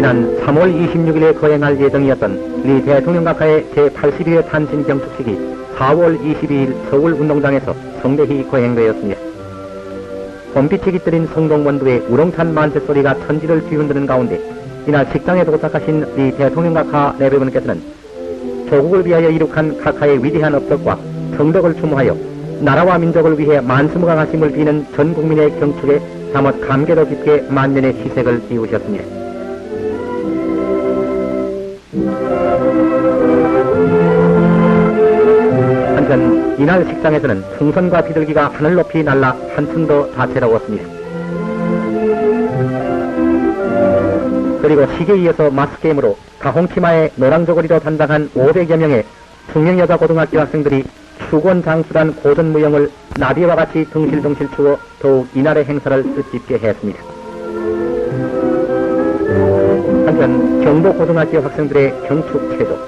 지난 3월 26일에 거행할 예정이었던 리 대통령 각하의 제82회 탄신 경축식이 4월 22일 서울 운동장에서 성대히 거행되었습니다. 봄빛이 깃들인 성동원도의 우렁찬 만세 소리가 천지를 뒤흔드는 가운데 이날 식당에 도착하신 리 대통령 각하 내배분께서는 조국을 위하여 이룩한 각하의 위대한 업적과 정덕을 추모하여 나라와 민족을 위해 만수무강하심을 비는 전 국민의 경축에 사뭇 감개도 깊게 만년의 희색을 띄우셨습니다. 한편 이날 식당에서는 풍선과 비둘기가 하늘 높이 날라 한층 더 다채로웠습니다. 그리고 시계에 이어서 마스게임으로 가홍치마에 노랑저고리로 단장한 500여 명의 중형여자 고등학교 학생들이 추권 장수단 고전무용을 나비와 같이 둥실둥실 추어 더욱 이날의 행사를 뜻깊게 했습니다. 경북고등학교 학생들의 경축 체조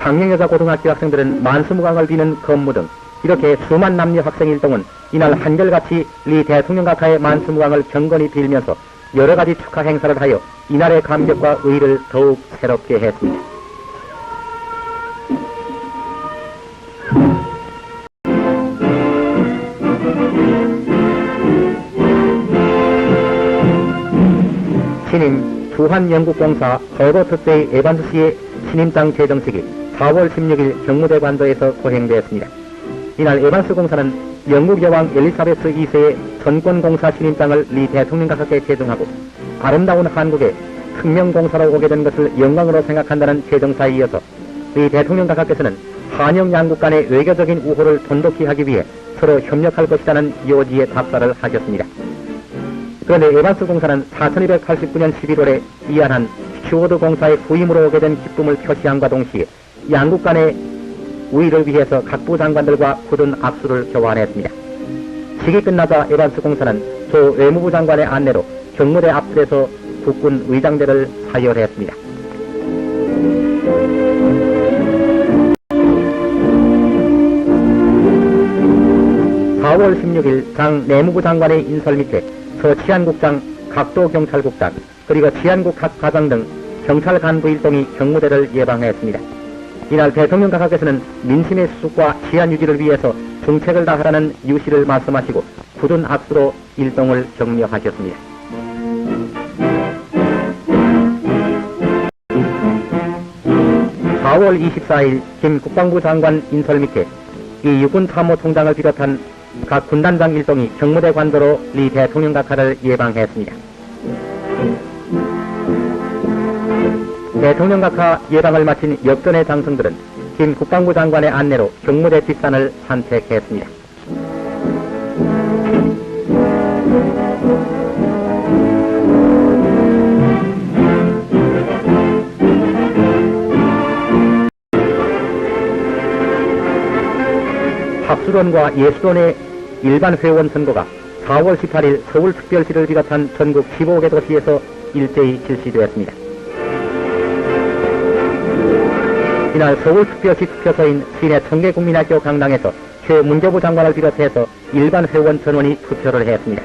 상명여자 고등학교 학생들은 만수무강을 비는 건무 등 이렇게 수만 남녀 학생 일동은 이날 한결같이 리 대통령 각하의 만수무강을 경건히 빌면서 여러 가지 축하 행사를 하여 이날의 감격과 의의를 더욱 새롭게 했습니다. 신임 주한영국공사 허버트세이 에반스 씨의 신임장 제정식이 4월 16일 경무대 관도에서 거행되었습니다. 이날 에반스 공사는 영국 여왕 엘리사베스 2세의 전권공사 신임장을 리 대통령 각하께 제정하고 아름다운 한국에 혁명공사로 오게 된 것을 영광으로 생각한다는 제정사에 이어서 리 대통령 각하께서는 한영 양국 간의 외교적인 우호를 돈독히 하기 위해 서로 협력할 것이라는 요지의 답사를 하셨습니다. 그런데 에반스 공사는 4289년 11월에 이안한 스튜어드 공사의 부임으로 오게 된 기쁨을 표시함과 동시에 양국 간의 우위를 위해서 각부 장관들과 굳은 악수를 교환했습니다. 식이 끝나자 에반스 공사는 조 외무부 장관의 안내로 경무대 앞뜰에서 국군 의장대를 사열했습니다. (4월 16일) 장 내무부 장관의 인설 밑에 서치안국장, 각도경찰국장, 그리고 치안국 각 과장 등 경찰 간부 일동이 경무대를 예방했습니다. 이날 대통령 각하께서는 민심의 수습과 치안 유지를 위해서 정책을 다하라는 유시를 말씀하시고 굳은 악수로 일동을 격려하셨습니다. (4월 24일) 김 국방부 장관 인설 밑에 이 육군 참모총장을 비롯한 각 군단장 일동이 경무대 관도로 리 대통령 각하를 예방했습니다. 대통령 각하 예방을 마친 역전의 장성들은 김 국방부 장관의 안내로 경무대 뒷산을 산책했습니다. 합수론과 예수론의 일반 회원 선거가 4월 18일 서울특별시를 비롯한 전국 15개 도시에서 일제히 실시되었습니다. 이날 서울특별시 투표소인 시내 청계국민학교 강당에서 최 문재부 장관을 비롯해서 일반 회원 전원이 투표를 했습니다.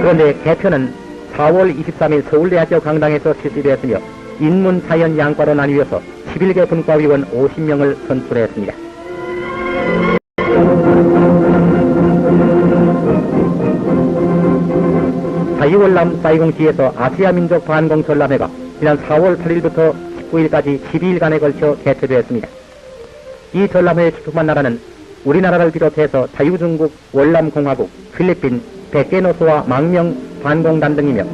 그런데 개표는 4월 23일 서울대학교 강당에서 실시되었으며 인문, 자연, 양과로 나뉘어서 11개 분과위원 50명을 선출했습니다. 자유월남 사이공시에서 아시아 민족 반공 전람회가 지난 4월 8일부터 19일까지 12일간에 걸쳐 개최되었습니다. 이 전람회에 출품한 나라는 우리나라를 비롯해서 자유중국, 월남공화국, 필리핀, 백개노소와 망명 반공단 등이며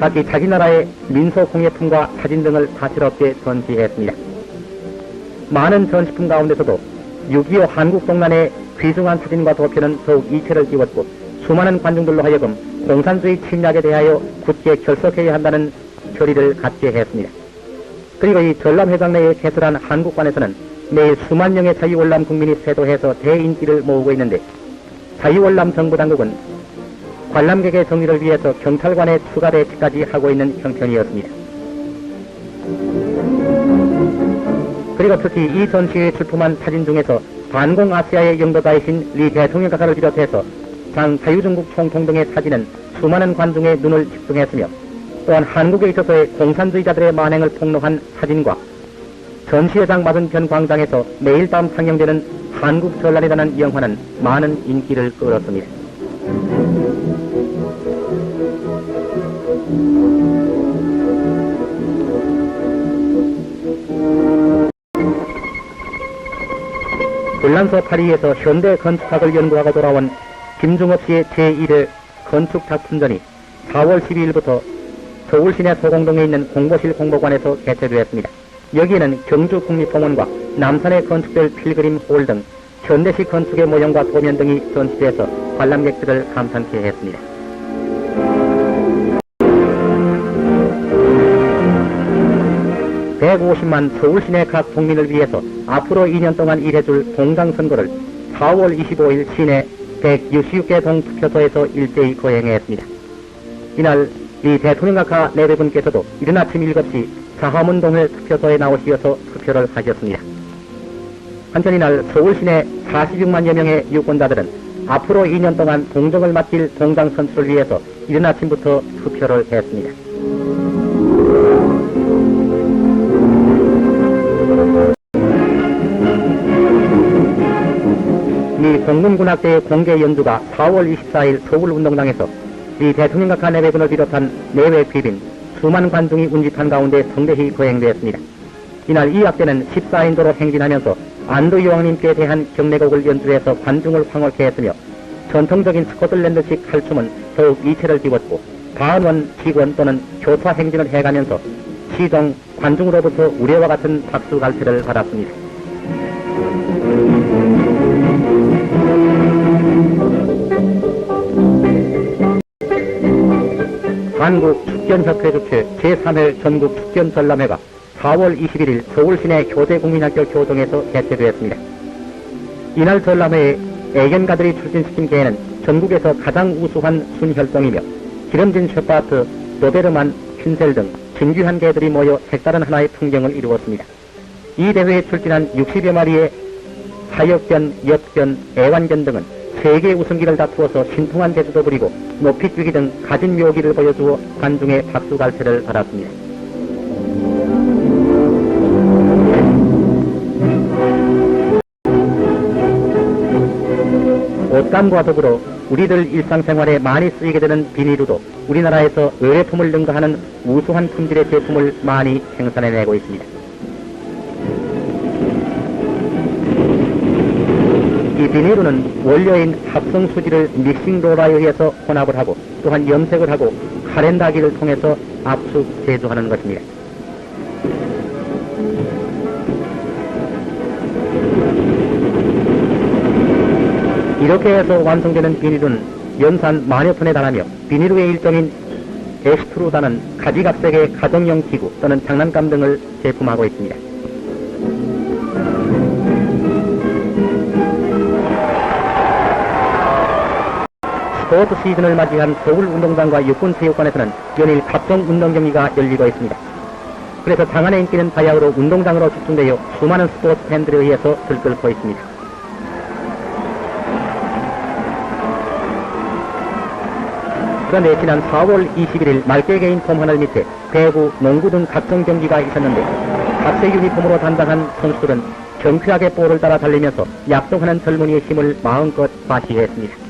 각기 자기 나라의 민속 공예품과 사진 등을 다채롭게 전시했습니다. 많은 전시품 가운데서도 6.25 한국 동란의 귀중한 사진과 도표는 더욱 이체를 띄웠고 수많은 관중들로 하여금 공산주의 침략에 대하여 굳게 결석해야 한다는 결의를 갖게 했습니다. 그리고 이 전람회장 내에 개설한 한국관에서는 매일 수만 명의 자유월남 국민이 세도해서 대인기를 모으고 있는데 자유월남 정부 당국은 관람객의 정리를 위해서 경찰관의 추가 배치까지 하고 있는 형편이었습니다. 그리고 특히 이 전시회에 출품한 사진 중에서 반공 아시아의 영도자이신 리 대통령 각하를 비롯해서 장 자유중국 총통 등의 사진은 수많은 관중의 눈을 집중했으며 또한 한국에 있어서의 공산주의자들의 만행을 폭로한 사진과 전시회장 맞은편 광장에서 매일 밤 상영되는 한국 전란이라는 영화는 많은 인기를 끌었습니다. 불란서 파리에서 현대 건축학을 연구하고 돌아온 김중업 씨의 제1회 건축 작품전이 4월 12일부터 서울 시내 소공동에 있는 공보실 공보관에서 개최되었습니다. 여기에는 경주 국립공원과 남산에 건축될 필그림 홀 등 현대식 건축의 모형과 도면 등이 전시돼서 관람객들을 감탄케 했습니다. (150만) 서울 시내 각 국민을 위해서 앞으로 2년 동안 일해줄 공당선거를 4월 25일 시내 166개 동투표소에서 일제히 거행했습니다. 이날 이 대통령각하 내대분께서도 이른 아침 7시 사하문동을 투표소에 나오시어서 투표를 하셨습니다. 한편 이날 서울 시내 46만여 명의 유권자들은 앞으로 2년 동안 공정을 맡길 공당 선출을 위해서 이른 아침부터 투표를 했습니다. 공군군악대의 공개 연주가 4월 24일 서울운동장에서 이 대통령각하 내외군을 비롯한 내외 귀빈 수많은 관중이 운집한 가운데 성대히 거행되었습니다. 이날 이 악대는 14인도로 행진하면서 안도 여왕님께 대한 경례곡을 연주해서 관중을 황홀케 했으며 전통적인 스코틀랜드식 칼춤은 더욱 이체를 띄웠고 반원, 직원 또는 교차 행진을 해가면서 시정, 관중으로부터 우려와 같은 박수 갈채를 받았습니다. 한국 축전협회 주최 제3회 전국 축전 전람회가 4월 21일 서울 시내 교대국민학교 교동에서 개최되었습니다. 이날 전람회에 애견가들이 출전시킨 개는 전국에서 가장 우수한 순혈동이며 기름진 셰파트, 도베르만, 핀셀 등 진귀한 개들이 모여 색다른 하나의 풍경을 이루었습니다. 이 대회에 출전한 60여 마리의 사역견, 역견, 애완견 등은 세계 우승기를 다투어서 신통한 재주도 부리고 높이 뛰기 등 가진 묘기를 보여주어 관중의 박수 갈채를 받았습니다. 옷감과 더불어 우리들 일상생활에 많이 쓰이게 되는 비닐우도 우리나라에서 의뢰품을 능가하는 우수한 품질의 제품을 많이 생산해내고 있습니다. 이 비닐우는 원료인 합성 수지를 믹싱 롤러에 의해서 혼합을 하고 또한 염색을 하고 카렌다기를 통해서 압축 제조하는 것입니다. 이렇게 해서 완성되는 비닐은 연산 만여 톤에 달하며 비닐의 일종인 엑스트루다는 가지각색의 가정용 기구 또는 장난감 등을 제품하고 있습니다. 스포츠 시즌을 맞이한 서울 운동장과 육군체육관에서는 연일 각종 운동 경기가 열리고 있습니다. 그래서 장안의 인기는 바야흐로 운동장으로 집중되어 수많은 스포츠 팬들에 의해서 들끓고 있습니다. 그런데 지난 4월 21일 말개 개인 폼 하늘 밑에 배구, 농구 등 각종 경기가 있었는데 각색 유니폼으로 단장한 선수들은 경쾌하게 볼을 따라 달리면서 약속하는 젊은이의 힘을 마음껏 과시했습니다.